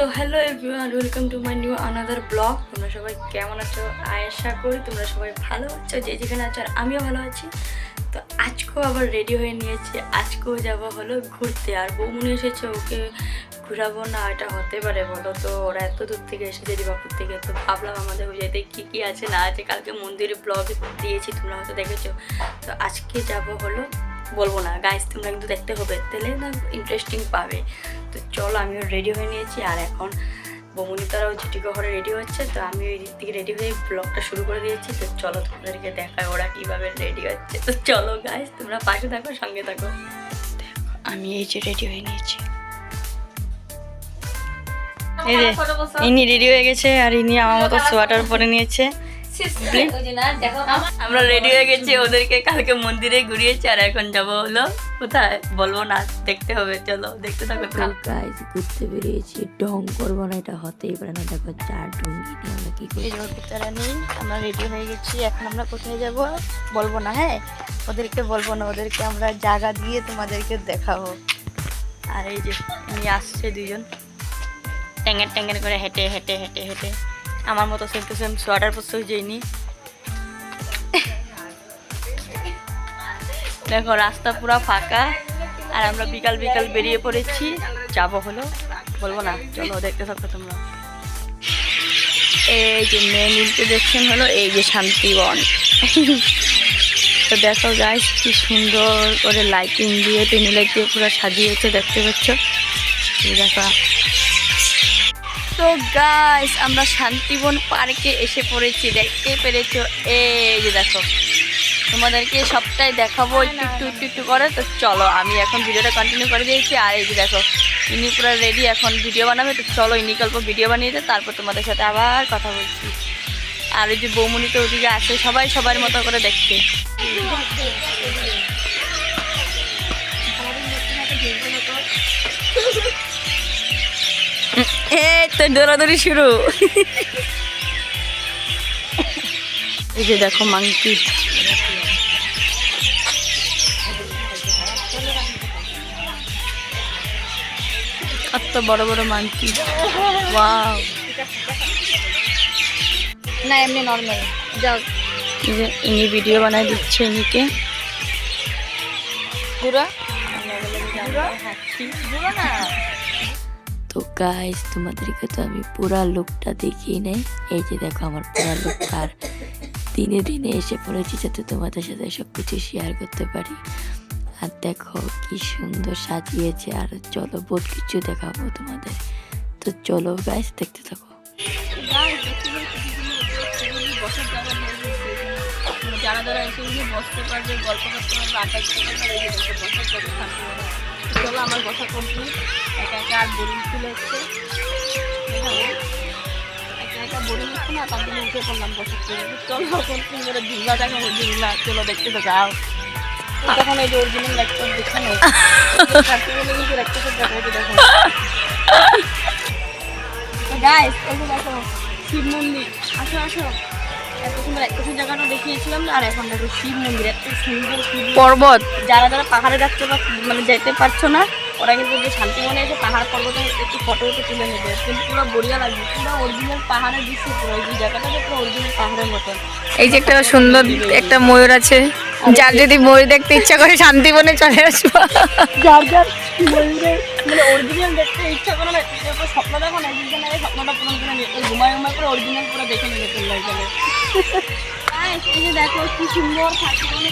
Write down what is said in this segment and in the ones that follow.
তো hello everyone welcome to my new another blog তোমরা সবাই কেমন আছো? আশা করি তোমরা সবাই ভালো আছো, যে যেখানে আছো, আর আমিও ভালো আছি। তো আজকেও আবার রেডি হয়ে নিয়েছি। আজকেও যাব হলো ঘুরতে। আর বৌমনি এসেছে, ওকে ঘুরাবো না, এটা হতে পারে বলো তো? ওরা এত দূর থেকে এসেছে, দিবাপুর থেকে। তো ভাবলাম আমাদের ওই যেতে কী কী আছে না আছে, কালকে মন্দিরে ব্লগ দিয়েছি, তোমরা হয়তো দেখেছ। তো আজকে যাব হলো বলব না। গাইস তোমরা কিন্তু দেখতে হবে। তাহলে না ইন্টারেস্টিং পাবে। তো চলো আমিও রেডি হয়ে নিয়েছি। আর এখন বমুনি তারাও ঝুটিকে ঘরে রেডি হচ্ছে। তো আমি ওই দিক থেকে রেডি হয়ে ব্লগটা শুরু করে দিয়েছি। তো চলো তোমাদেরকে দেখায় ওরা কীভাবে রেডি হচ্ছে। তো চলো গাইস তোমরা পাশে থাকো সঙ্গে থাকো। দেখো আমি এই যে রেডি হয়ে নিয়েছি। এই যে ইনি রেডি হয়ে গেছে। আর ইনি আমার মতো সোয়াটার পরে নিয়েছে। আমরা রেডি হয়ে গেছি ওদেরকে কালকে মন্দিরে ঘুরিয়েছি আর এখন যাব হলো কোথায়? বলব না দেখতে হবে চলো দেখতে থাকো গাইজ ঘুরতে বেরিয়েছি ডং করব না এটা হতেই পারে না দেখো চার ডুঙ্গি নিয়ে আমরা কি করি নেই আমরা রেডি হয়ে গেছি এখন আমরা কোথায় যাব? বলব না হ্যাঁ? ওদেরকে বলব না ওদেরকে আমরা জায়গা দিয়ে তোমাদেরকে দেখাবো। আর এই যে উনি আসছে দুজন ট্যাঙ্গের ট্যাঙ্গের করে হেঁটে হেঁটে হেঁটে হেঁটে। আমার মতো সেম টু সেম সোয়াটার পরতে যেইনি দেখো, রাস্তা পুরো ফাঁকা, আর আমরা বিকাল বিকাল বেরিয়ে পড়েছি। যাব হলো বলব না, চলো দেখতে থাকো তোমরা। এই যে মেন ইন্ট্রোডাকশন হলো এই যে শান্তিবন। তো দেখো গাইস কি সুন্দর করে লাইটিং দিয়ে টেনি লাইট দিয়ে পুরো সাজিয়েছে, দেখতে পাচ্ছ? দেখো তো গাইস আমরা শান্তিবন পার্কে এসে পড়েছি দেখতে পেরেছ? এই যে দেখো তোমাদেরকে সবটাই দেখাবো। একটু একটু একটু একটু করে তো চলো আমি এখন ভিডিওটা কন্টিনিউ করে দিয়েছি। আর এই যে দেখো ইনি পুরো রেডি এখন ভিডিও বানাবে তো চলো ইনি গল্প ভিডিও বানিয়ে দে তারপর তোমাদের সাথে আবার কথা বলছি। আর ওই যে বৌমনি তো ওদিকে আছে সবাই সবার মতো করে দেখতে এই তো দৌড়াদৌড়ি শুরু। এই যে দেখো মাংকি। কত বড় বড় মাংকি। ওয়াও। না এমনি নর্মাল যাও। যে ইনি ভিডিও বানায় দিচ্ছে ইনিকে। পুরো তো গাইস তোমাদেরকে তো আমি পুরা লুকটা দেখিয়ে নেই। এই যে দেখো আমার পুরা লুক আর দিনে দিনে এসে পড়েছি যাতে তোমাদের সাথে সব কিছু শেয়ার করতে পারি। আর দেখো কি সুন্দর সাজিয়েছে, আর চলো বহুত কিছু দেখাবো তোমাদের। তো চলো গাইস দেখতে থাকো। যারা যারা এসে বসতে পারবে, গল্প করতে পারবে, আড্ডা দিতে পারবে বসার জায়গা শান্তি চলো আমার বসা কমপ্লিট। একা একা আর বোরিং ফিল হচ্ছে। একা একা হচ্ছে না তার জন্য উঠে পড়লাম বসার থেকে চলো এখন সুন্দর ঝুলনা দেখো ঝুলনা চলো দেখতে তো যাও। তখন এই যে অরিজিনাল ল্যাপটপ দেখে নেই কিন্তু ল্যাপটপ দেখো দেখো গাইস এই দেখো শিব মন্দির। আসো আসো। এত সুন্দর একটা জায়গাটা দেখিয়েছিলাম না আর এখন দেখো শিব মন্দির। পর্বত। যারা যারা পাহাড়ে যাচ্ছে বা মানে যেতে পারছ না ওরা কিন্তু যে শান্তিবনে এসে পাহাড় পর্বতে একটু ফটো উঠে তুলে নেবে। কিন্তু পুরো বড়িয়া লাগবে। পুরো অরিজিনাল পাহাড়ের দৃশ্য পুরো এই জায়গাটা যে পুরো অরিজিনাল পাহাড়ের মতন। এই যে একটা সুন্দর একটা ময়ূর আছে। যার যদি ময়ূর দেখতে ইচ্ছা করে শান্তিবনে চলে আসব। যার যার ময়ূরের মানে অরিজিনাল দেখতে ইচ্ছা করে না স্বপ্ন দেখো না একদিন স্বপ্নটা পূরণ করে নিয়ে ঘুমায় ঘুমায় করে অরিজিনাল পুরো দেখে নিয়ে চলে এই যে দেখো কি সুন্দর থাকে মানে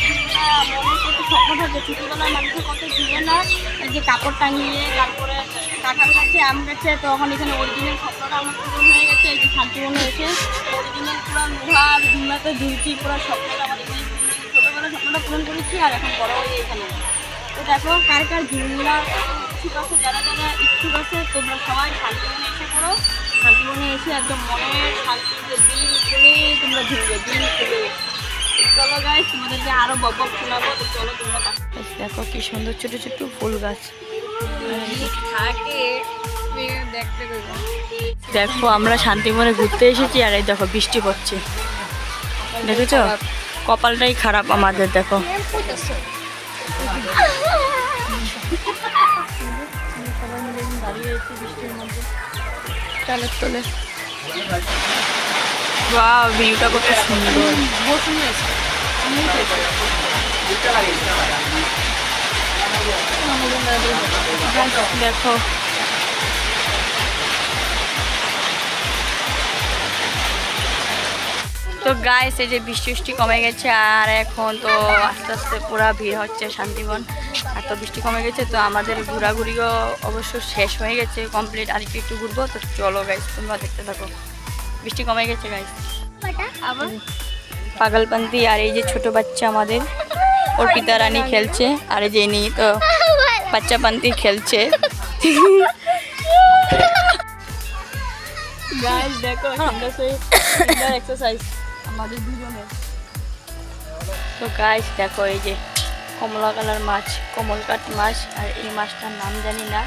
মনে কত ছোটবেলায় মানুষের কত ঘুরে না, এই যে কাপড় টাঙিয়ে তারপরে কাঁঠাল গাছে আম গাছে তখন এখানে অরিজিনাল স্বপ্নটা আমার পূরণ হয়ে গেছে, এই যে শান্তিবনে এসে অরিজিনাল পুরো লোহার ধুলাতে ধুলছি পুরো স্বপ্নটা আমার এখানে ছোটবেলায় পূরণ করেছি আর এখন বড় হয়ে এখানে। তো দেখো কার কার ঝুলনা ইচ্ছুক আছে, যারা যারা ইচ্ছুক আছে, তোমরা সবাই শান্তিবনে এসে করো শান্তিবনে এসে একদম মনের শান্তিতে দিল খুলে তোমরা ঝুলবে দিল খুলে। চলো গাছ তোমাদেরকে বক তো চলো তোমরা দেখো কি সুন্দর ছোট ছোট ফুল গাছ। থাকে দেখো আমরা শান্তিবনে ঘুরতে এসেছি আর এই দেখো বৃষ্টি পড়ছে। দেখেছ? কপালটাই খারাপ আমাদের দেখো। সবাই মিলে দাঁড়িয়ে বৃষ্টির মধ্যে। চালের তোলে। বা ভিউটা কত সুন্দর। দেখো। তো গায়ে এই যে বৃষ্টি বৃষ্টি কমে গেছে আর এখন তো আস্তে আস্তে পুরা ভিড় হচ্ছে শান্তিবন। আর তো বৃষ্টি কমে গেছে তো আমাদের ঘোরাঘুরিও অবশ্য শেষ হয়ে গেছে কমপ্লিট আর একটু একটু ঘুরবো তো চলো গাইস তোমরা দেখতে থাকো। বৃষ্টি কমে গেছে গাইস আবার? পাগলপন্থী আর এই যে ছোট বাচ্চা আমাদের অর্পিতা রানী খেলছে। আর এই যে ইনি তো বাচ্চাপন্থী খেলছে। গাইস দেখো সুন্দর সুন্দর এক্সারসাইজ আমাদের তো গাইস দেখো এই যে কমলা কালার মাছ কমলকাট মাছ আর এই মাছটার নাম জানি না।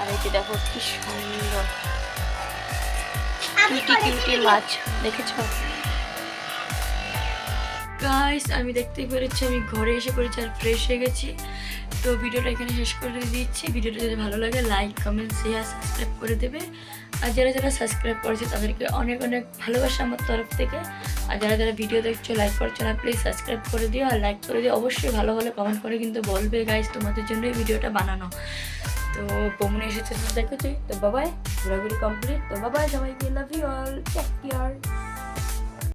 আর এই যে দেখো কি সুন্দর কিউটি কিউটি মাছ দেখেছ? গাইস আমি দেখতে পেরেছি আমি ঘরে এসে পড়েছি আর ফ্রেশ হয়ে গেছি। তো ভিডিওটা এখানে শেষ করে দিচ্ছি। ভিডিওটা যদি ভালো লাগে লাইক কমেন্ট শেয়ার সাবস্ক্রাইব করে দেবে। আর যারা যারা সাবস্ক্রাইব করেছে, তাদেরকে অনেক অনেক ভালোবাসা আমার তরফ থেকে। আর যারা যারা ভিডিও দেখছ লাইক করছ না প্লিজ সাবস্ক্রাইব করে দিও। আর লাইক করে দিও, অবশ্যই ভালো হলে কমেন্ট করে কিন্তু বলবে গাইস তোমাদের জন্যই ভিডিওটা বানানো। তো বমুনে এসেছে দেখেছি তো বাবাই ঘোরাঘুরি কমপ্লিট তো বাবাই সবাইকে love you all take care